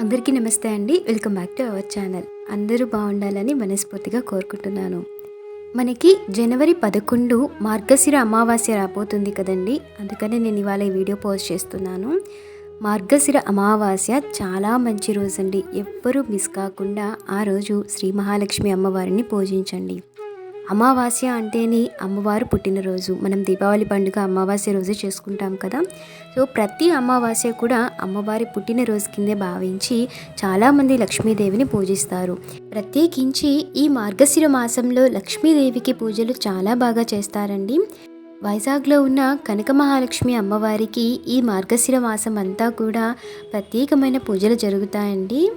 అందరికీ నమస్తే అండి. Welcome back to our channel. అందరూ బాగుండాలని మనస్ఫూర్తిగా కోరుకుంటున్నాను. మనకి జనవరి పదకొండు మార్గశిర అమావాస్య రాబోతుంది కదండి. అందుకనే నేను ఇవాళ ఈ వీడియో పోస్ట్ చేస్తున్నాను. మార్గశిర అమావాస్య చాలా మంచి రోజు అండి ఎవ్వరూ మిస్ కాకుండా ఆ రోజు శ్రీ మహాలక్ష్మి అమ్మవారిని పూజించండి. అమావాస్య అంటేనే అమ్మవారు పుట్టినరోజు. మనం దీపావళి పండుగ అమావాస్య రోజే చేసుకుంటాం కదా? సో ప్రతి అమావాస్య కూడా అమ్మవారి పుట్టినరోజు కిందే భావించి చాలామంది లక్ష్మీదేవిని పూజిస్తారు. ప్రత్యేకించి ఈ మార్గశిర మాసంలో లక్ష్మీదేవికి పూజలు చాలా బాగా చేస్తారండి. వైజాగ్లో ఉన్న కనక మహాలక్ష్మి అమ్మవారికి ఈ మార్గశిర మాసం అంతా కూడా ప్రత్యేకమైన పూజలు జరుగుతాయండి.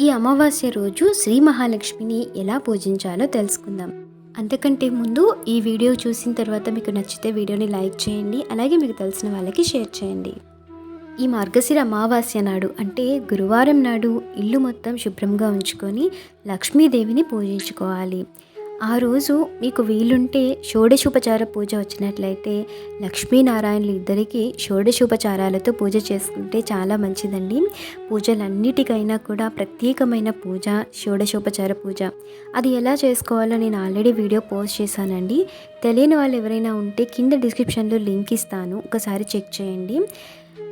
ఈ అమావాస్య రోజు శ్రీ మహాలక్ష్మిని ఎలా పూజించాలో తెలుసుకుందాం. అంతకంటే ముందు ఈ వీడియో చూసిన తర్వాత మీకు నచ్చితే వీడియోని లైక్ చేయండి అలాగే మీకు తెలిసిన వాళ్ళకి షేర్ చేయండి. ఈ మార్గశిర అమావాస్య నాడు అంటే గురువారం నాడు ఇల్లు మొత్తం శుభ్రంగా ఉంచుకొని లక్ష్మీదేవిని పూజించుకోవాలి. ఆ రోజు మీకు వీలుంటే షోడశోపచార పూజ వచ్చినట్లయితే లక్ష్మీనారాయణలు ఇద్దరికి షోడశోపచారాలతో పూజ చేసుకుంటే చాలా మంచిదండి. పూజలన్నిటికైనా కూడా ప్రత్యేకమైన పూజ షోడశోపచార పూజ. అది ఎలా చేసుకోవాలో నేను ఆల్రెడీ వీడియో పోస్ట్ చేశానండి. తెలియని వాళ్ళు ఎవరైనా ఉంటే కింద డిస్క్రిప్షన్లో లింక్ ఇస్తాను. ఒకసారి చెక్ చేయండి.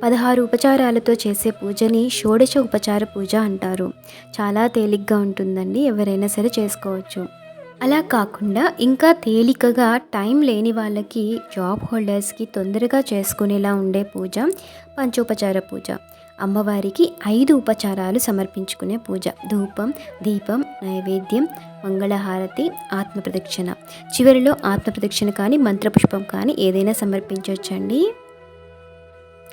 పదహారు ఉపచారాలతో చేసే పూజని షోడశ ఉపచార పూజ అంటారు. చాలా తేలిగ్గా ఉంటుందండి. ఎవరైనా సరే చేసుకోవచ్చు. అలా కాకుండా ఇంకా తేలికగా టైం లేని వాళ్ళకి జాబ్ హోల్డర్స్కి తొందరగా చేసుకునేలా ఉండే పూజ పంచోపచార పూజ. అమ్మవారికి ఐదు ఉపచారాలు సమర్పించుకునే పూజ. ధూపం దీపం నైవేద్యం మంగళహారతి ఆత్మప్రదక్షిణ. చివరిలో ఆత్మప్రదక్షిణ కానీ మంత్రపుష్పం కానీ ఏదైనా సమర్పించవచ్చండి.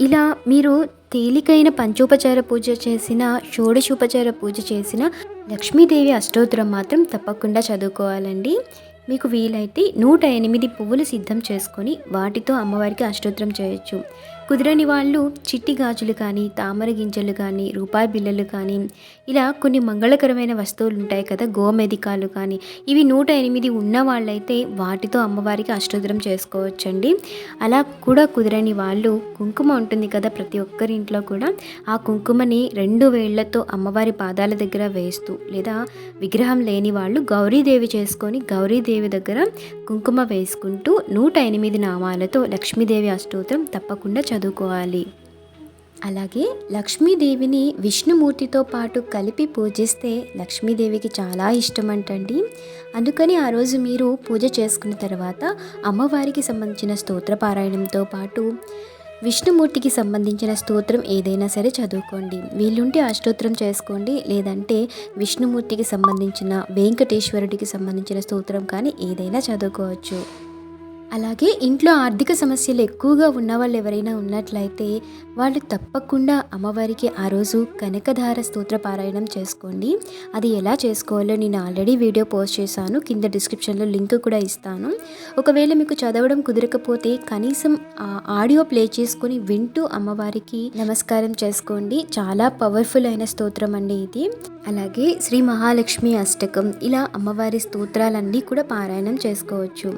ఇలా మీరు తేలికైన పంచోపచార పూజ చేసిన షోడశోపచార పూజ చేసిన లక్ష్మీదేవి అష్టోత్తరం మాత్రం తప్పకుండా చదువుకోవాలండి. మీకు వీలైతే నూట ఎనిమిది పువ్వులు సిద్ధం చేసుకొని వాటితో అమ్మవారికి అష్టోత్తరం చేయొచ్చు. కుదరని వాళ్ళు చిట్టి గాజులు కానీ తామర గింజలు కానీ రూపాయి బిళ్ళలు కానీ ఇలా కొన్ని మంగళకరమైన వస్తువులు ఉంటాయి కదా గోమెదికాలు కానీ ఇవి నూట ఎనిమిది ఉన్న వాళ్ళైతే వాటితో అమ్మవారికి అష్టోత్తరం చేసుకోవచ్చండి. అలా కూడా కుదరని వాళ్ళు కుంకుమ ఉంటుంది కదా ప్రతి ఒక్కరి ఇంట్లో కూడా ఆ కుంకుమని రెండు వేళ్ళతో అమ్మవారి పాదాల దగ్గర వేస్తూ లేదా విగ్రహం లేని వాళ్ళు గౌరీదేవి చేసుకొని గౌరీదేవి దగ్గర కుంకుమ వేసుకుంటూ నూట ఎనిమిది నామాలతో లక్ష్మీదేవి అష్టోత్తరం తప్పకుండా చదువుకోవాలి. అలాగే లక్ష్మీదేవిని విష్ణుమూర్తితో పాటు కలిపి పూజిస్తే లక్ష్మీదేవికి చాలా ఇష్టం అంటండి అందుకని ఆ రోజు మీరు పూజ చేసుకున్న తర్వాత అమ్మవారికి సంబంధించిన స్తోత్ర పారాయణంతో పాటు విష్ణుమూర్తికి సంబంధించిన స్తోత్రం ఏదైనా సరే చదువుకోండి. వీలుంటే అష్టోత్తరం చేసుకోండి. లేదంటే విష్ణుమూర్తికి సంబంధించిన వెంకటేశ్వరుడికి సంబంధించిన స్తోత్రం కానీ ఏదైనా చదువుకోవచ్చు. అలాగే ఇంట్లో ఆర్థిక సమస్యలు ఎక్కువగా ఉన్న వాళ్ళు ఎవరైనా ఉన్నట్లయితే వాళ్ళు తప్పకుండా అమ్మవారికి ఆ రోజు కనకధార స్తోత్ర పారాయణం చేసుకోండి. అది ఎలా చేసుకోవాలో నేను ఆల్రెడీ వీడియో పోస్ట్ చేశాను. కింద డిస్క్రిప్షన్లో లింక్ కూడా ఇస్తాను. ఒకవేళ మీకు చదవడం కుదరకపోతే కనీసం ఆ ఆడియో ప్లే చేసుకొని వింటూ అమ్మవారికి నమస్కారం చేసుకోండి. చాలా పవర్ఫుల్ అయిన స్తోత్రం అండి ఇది. అలాగే శ్రీ మహాలక్ష్మి అష్టకం ఇలా అమ్మవారి స్తోత్రాలన్నీ కూడా పారాయణం చేసుకోవచ్చు.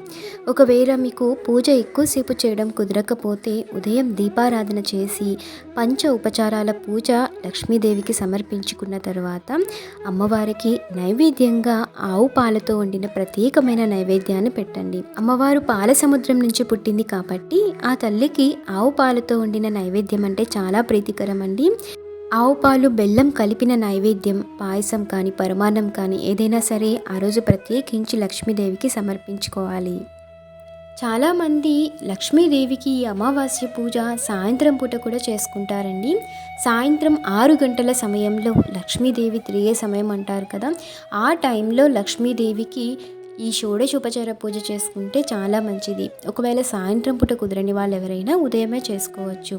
ఒకవేళ మీకు పూజ ఎక్కువసేపు చేయడం కుదరకపోతే ఉదయం దీపారాధన చేసి పంచ ఉపచారాల పూజ లక్ష్మీదేవికి సమర్పించుకున్న తర్వాత అమ్మవారికి నైవేద్యంగా ఆవు పాలతో వండిన ప్రత్యేకమైన నైవేద్యాన్ని పెట్టండి. అమ్మవారు పాల సముద్రం నుంచి పుట్టింది కాబట్టి ఆ తల్లికి ఆవు పాలతో వండిన నైవేద్యం అంటే చాలా ప్రీతికరం అండి. ఆవు పాలు బెల్లం కలిపిన నైవేద్యం పాయసం కానీ పరమాన్నం కానీ ఏదైనా సరే ఆ రోజు ప్రత్యేకించి లక్ష్మీదేవికి సమర్పించుకోవాలి. చాలామంది లక్ష్మీదేవికి ఈ అమావాస్య పూజ సాయంత్రం పూట కూడా చేసుకుంటారండి. సాయంత్రం ఆరు గంటల సమయంలో లక్ష్మీదేవి తిరిగే సమయం అంటారు కదా. ఆ టైంలో లక్ష్మీదేవికి ఈ షోడశోపచార పూజ చేసుకుంటే చాలా మంచిది. ఒకవేళ సాయంత్రం పూట కుదరని వాళ్ళు ఎవరైనా ఉదయమే చేసుకోవచ్చు.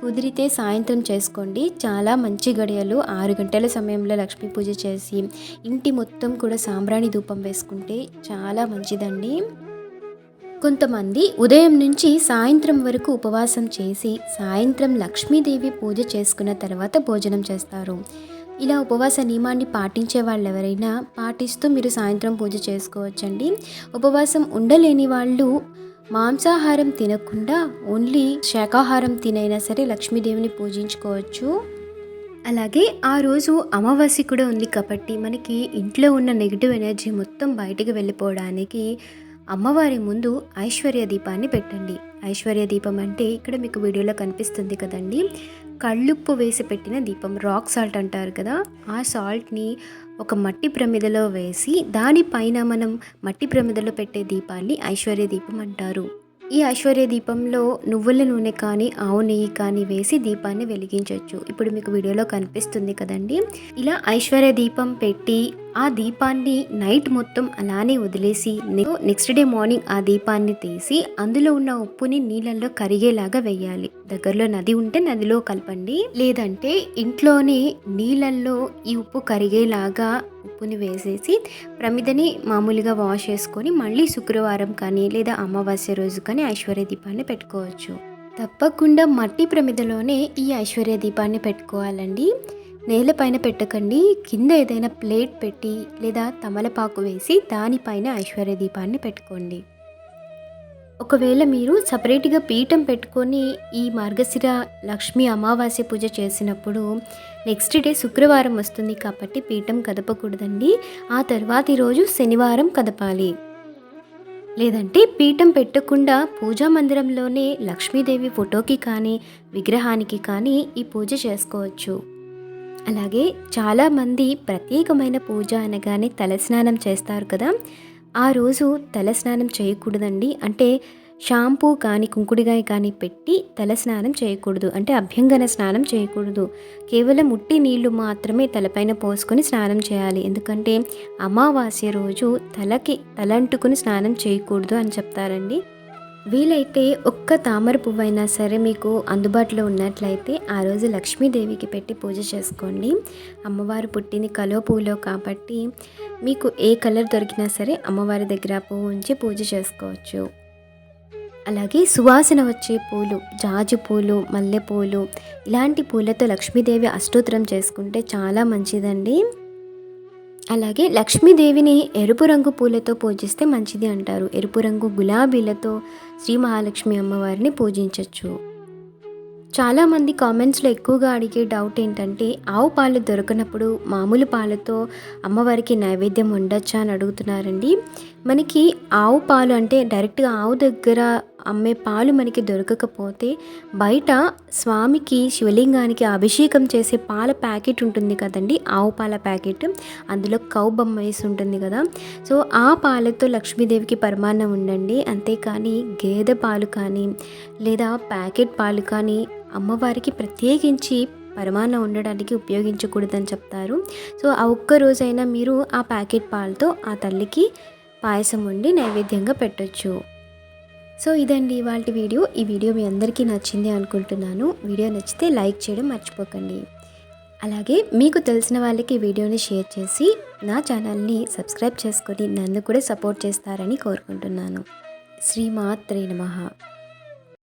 కుదిరితే సాయంత్రం చేసుకోండి. చాలా మంచి గడియలు ఆరు గంటల సమయంలో లక్ష్మీ పూజ చేసి ఇంటి మొత్తం కూడా సాంబ్రాణి ధూపం వేసుకుంటే చాలా మంచిదండి. కొంతమంది ఉదయం నుంచి సాయంత్రం వరకు ఉపవాసం చేసి సాయంత్రం లక్ష్మీదేవి పూజ చేసుకున్న తర్వాత భోజనం చేస్తారు. ఇలా ఉపవాస నియమాన్ని పాటించే వాళ్ళు ఎవరైనా పాటిస్తూ మీరు సాయంత్రం పూజ చేసుకోవచ్చండి. ఉపవాసం ఉండలేని వాళ్ళు మాంసాహారం తినకుండా ఓన్లీ శాకాహారం తినైనా సరే లక్ష్మీదేవిని పూజించుకోవచ్చు. అలాగే ఆ రోజు అమావాస్య కూడా ఉంది కాబట్టి మనకి ఇంట్లో ఉన్న నెగిటివ్ ఎనర్జీ మొత్తం బయటికి వెళ్ళిపోవడానికి అమ్మవారి ముందు ఐశ్వర్య దీపాన్ని పెట్టండి. ఐశ్వర్య దీపం అంటే ఇక్కడ మీకు వీడియోలో కనిపిస్తుంది కదండి. కళ్ళుప్పు వేసి పెట్టిన దీపం రాక్ సాల్ట్ అంటారు కదా ఆ సాల్ట్ని ఒక మట్టి ప్రమిదలో వేసి దానిపైన మనం మట్టి ప్రమిదలో పెట్టే దీపాన్ని ఐశ్వర్య దీపం అంటారు. ఈ ఐశ్వర్య దీపంలో నువ్వుల నూనె కానీ ఆవు నెయ్యి కానీ వేసి దీపాన్ని వెలిగించవచ్చు ఇప్పుడు మీకు వీడియోలో కనిపిస్తుంది కదండి. ఇలా ఐశ్వర్య దీపం పెట్టి ఆ దీపాన్ని నైట్ మొత్తం అలానే వదిలేసి నెక్స్ట్ డే మార్నింగ్ ఆ దీపాన్ని తీసి అందులో ఉన్న ఉప్పుని నీళ్ళల్లో కరిగేలాగా వేయాలి దగ్గరలో నది ఉంటే నదిలో కలపండి. లేదంటే ఇంట్లోనే నీళ్ళల్లో ఈ ఉప్పు కరిగేలాగా ఉప్పుని వేసేసి ప్రమిదని మామూలుగా వాష్ చేసుకొని మళ్ళీ శుక్రవారం కానీ లేదా అమావాస్య రోజు కానీ ఐశ్వర్య దీపాన్ని పెట్టుకోవచ్చు. తప్పకుండా మట్టి ప్రమిదలోనే ఈ ఐశ్వర్య దీపాన్ని పెట్టుకోవాలండి. నేలపైన పెట్టకండి. కింద ఏదైనా ప్లేట్ పెట్టి లేదా తమలపాకు వేసి దానిపైన ఐశ్వర్య దీపాన్ని పెట్టుకోండి. ఒకవేళ మీరు సపరేట్గా పీఠం పెట్టుకొని ఈ మార్గశిర లక్ష్మీ అమావాస్య పూజ చేసినప్పుడు నెక్స్ట్ డే శుక్రవారం వస్తుంది కాబట్టి పీఠం కదపకూడదండి. ఆ తర్వాతి రోజు శనివారం కదపాలి. లేదంటే పీఠం పెట్టకుండా పూజా మందిరంలోనే లక్ష్మీదేవి ఫోటోకి కానీ విగ్రహానికి కానీ ఈ పూజ చేసుకోవచ్చు. అలాగే చాలామంది ప్రత్యేకమైన పూజ అనగానే తలస్నానం చేస్తారు కదా. ఆ రోజు తలస్నానం చేయకూడదండి. అంటే షాంపూ కానీ కుంకుడిగాయ కానీ పెట్టి తల స్నానం చేయకూడదు. అంటే అభ్యంగన స్నానం చేయకూడదు. కేవలం ఉట్టి నీళ్ళు మాత్రమే తలపైన పోసుకొని స్నానం చేయాలి. ఎందుకంటే అమావాస్య రోజు తలకి తలంటుకుని స్నానం చేయకూడదు అని చెప్తారండి. వీలైతే ఒక్క తామర పువ్వైనా సరే మీకు అందుబాటులో ఉన్నట్లయితే ఆ రోజు లక్ష్మీదేవికి పెట్టి పూజ చేసుకోండి. అమ్మవారు పుట్టింది కలో పువ్వులో కాబట్టి మీకు ఏ కలర్ దొరికినా సరే అమ్మవారి దగ్గర పువ్వు ఉంచి పూజ చేసుకోవచ్చు. అలాగే సువాసన వచ్చే పూలు జాజు పూలు మల్లెపూలు ఇలాంటి పూలతో లక్ష్మీదేవి అష్టోత్తరం చేసుకుంటే చాలా మంచిదండి. అలాగే లక్ష్మీదేవిని ఎరుపు రంగు పూలతో పూజిస్తే మంచిది అంటారు. ఎరుపు రంగు గులాబీలతో శ్రీ మహాలక్ష్మి అమ్మవారిని పూజించవచ్చు చాలామంది కామెంట్స్లో ఎక్కువగా అడిగే డౌట్ ఏంటంటే ఆవు పాలు దొరకనప్పుడు మామూలు పాలతో అమ్మవారికి నైవేద్యం ఉండొచ్చా అని అడుగుతున్నారండి. మనకి ఆవు పాలు అంటే డైరెక్ట్గా ఆవు దగ్గర అమ్మే పాలు మనకి దొరకకపోతే బయట స్వామికి శివలింగానికి అభిషేకం చేసే పాల ప్యాకెట్ ఉంటుంది కదండి. ఆవు పాల ప్యాకెట్. అందులో కౌ బొమ్మ వేసి ఉంటుంది కదా. సో ఆ పాలతో లక్ష్మీదేవికి పరమాన్నం ఉండండి. అంతేకాని గేదె పాలు కానీ లేదా ప్యాకెట్ పాలు కానీ అమ్మవారికి ప్రత్యేకించి పరమాన్నం ఉండడానికి ఉపయోగించకూడదని చెప్తారు. సో ఆ ఒక్క రోజైనా మీరు ఆ ప్యాకెట్ పాలతో ఆ తల్లికి పాయసం వండి నైవేద్యంగా పెట్టొచ్చు. సో ఇదండి ఇవాళ వీడియో. ఈ వీడియో మీ అందరికీ నచ్చింది అనుకుంటున్నాను. వీడియో నచ్చితే లైక్ చేయడం మర్చిపోకండి. అలాగే మీకు తెలిసిన వాళ్ళకి వీడియోని షేర్ చేసి నా ఛానల్ని సబ్స్క్రైబ్ చేసుకొని నన్ను కూడా సపోర్ట్ చేస్తారని కోరుకుంటున్నాను. శ్రీమాత్రే నమహా